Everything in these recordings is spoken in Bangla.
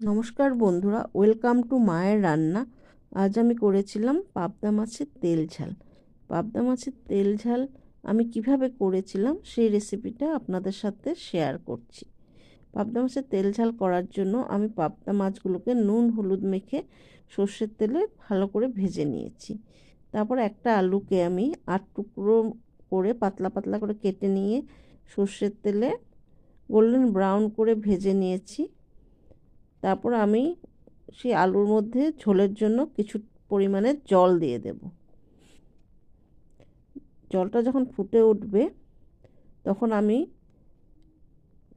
নমস্কার বন্ধুরা, ওয়েলকাম টু মায়ের রান্না। আজ আমি করেছিলাম পাবদা মাছের তেল ঝাল। পাবদা মাছের তেল ঝাল আমি কীভাবে করেছিলাম সেই রেসিপিটা আপনাদের সাথে শেয়ার করছি। পাবদা মাছের তেল ঝাল করার জন্য আমি পাবদা মাছগুলোকে নুন, হলুদ মেখে সর্ষের তেলে ভালো করে ভেজে নিয়েছি। তারপর একটা আলুকে আমি আট টুকরো করে পাতলা পাতলা করে কেটে নিয়ে সর্ষের তেলে গোল্ডেন ব্রাউন করে ভেজে নিয়েছি। তারপর আমি সেই আলুর মধ্যে ঝোলের জন্য কিছু পরিমাণে জল দিয়ে দেব। জলটা যখন ফুটে উঠবে, তখন আমি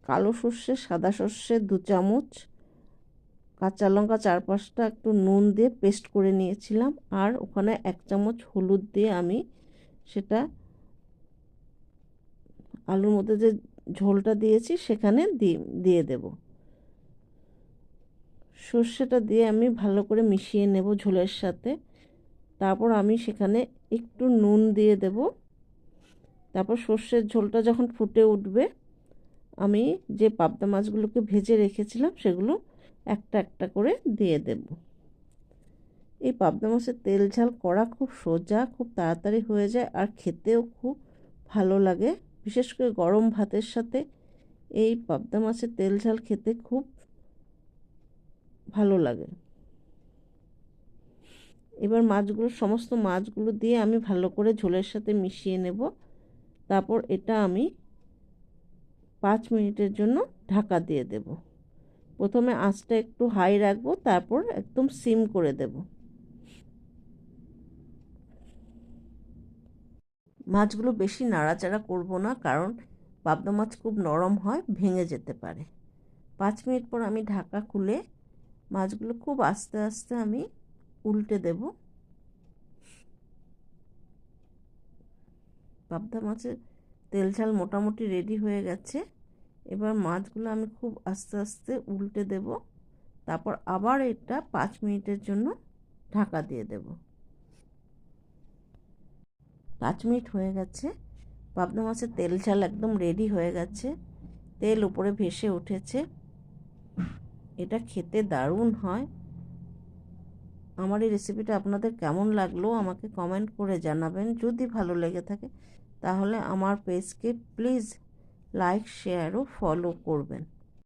কালো সর্ষে, সাদা সর্ষে, দু চামচ, কাঁচা লঙ্কা চার পাঁচটা একটু নুন দিয়ে পেস্ট করে নিয়েছিলাম আর ওখানে এক চামচ হলুদ দিয়ে আমি সেটা আলুর মধ্যে যে ঝোলটা দিয়েছি সেখানে দিয়ে দেবো। সর্ষেটা দিয়ে আমি ভালো করে মিশিয়ে নেব ঝোলের সাথে। তারপর আমি সেখানে একটু নুন দিয়ে দেব। তারপর সর্ষের ঝোলটা যখন ফুটে উঠবে, আমি যে পাবদা মাছগুলোকে ভেজে রেখেছিলাম সেগুলো একটা একটা করে দিয়ে দেব। এই পাবদা মাছের তেল ঝাল করা খুব সোজা, খুব তাড়াতাড়ি হয়ে যায় আর খেতেও খুব ভালো লাগে। বিশেষ করে গরম ভাতের সাথে এই পাবদা মাছের তেল ঝাল খেতে খুব ভালো লাগে। এবার মাছগুলো, সমস্ত মাছগুলো দিয়ে আমি ভালো করে ঝোলের সাথে মিশিয়ে নেব। তারপর এটা আমি পাঁচ মিনিটের জন্য ঢাকা দিয়ে দেব। প্রথমে আঁচটা একটু হাই রাখব, তারপর একদম সিম করে দেব। মাছগুলো বেশি নাড়াচাড়া করব না, কারণ পাবদা মাছ খুব নরম হয়, ভেঙে যেতে পারে। পাঁচ মিনিট পর আমি ঢাকা খুলে মাছগুলো খুব আস্তে আস্তে আমি উল্টে দেব। পাবদা মাছের তেল ঝাল মোটামুটি রেডি হয়ে গেছে। এবার মাছগুলো আমি খুব আস্তে আস্তে উল্টে দেব। তারপর আবার এটা পাঁচ মিনিটের জন্য ঢাকা দিয়ে দেব। পাঁচ মিনিট হয়ে গেছে। পাবদা মাছের তেল ঝাল একদম রেডি হয়ে গেছে। তেল উপরে ভেসে উঠেছে। এটা খেতে দারুণ হয়। আমার এই রেসিপিটা আপনাদের কেমন লাগল আমাকে কমেন্ট করে জানাবেন। যদি ভালো লেগে থাকে, তাহলে আমার পেজকে প্লিজ লাইক শেয়ার ও ফলো করবেন।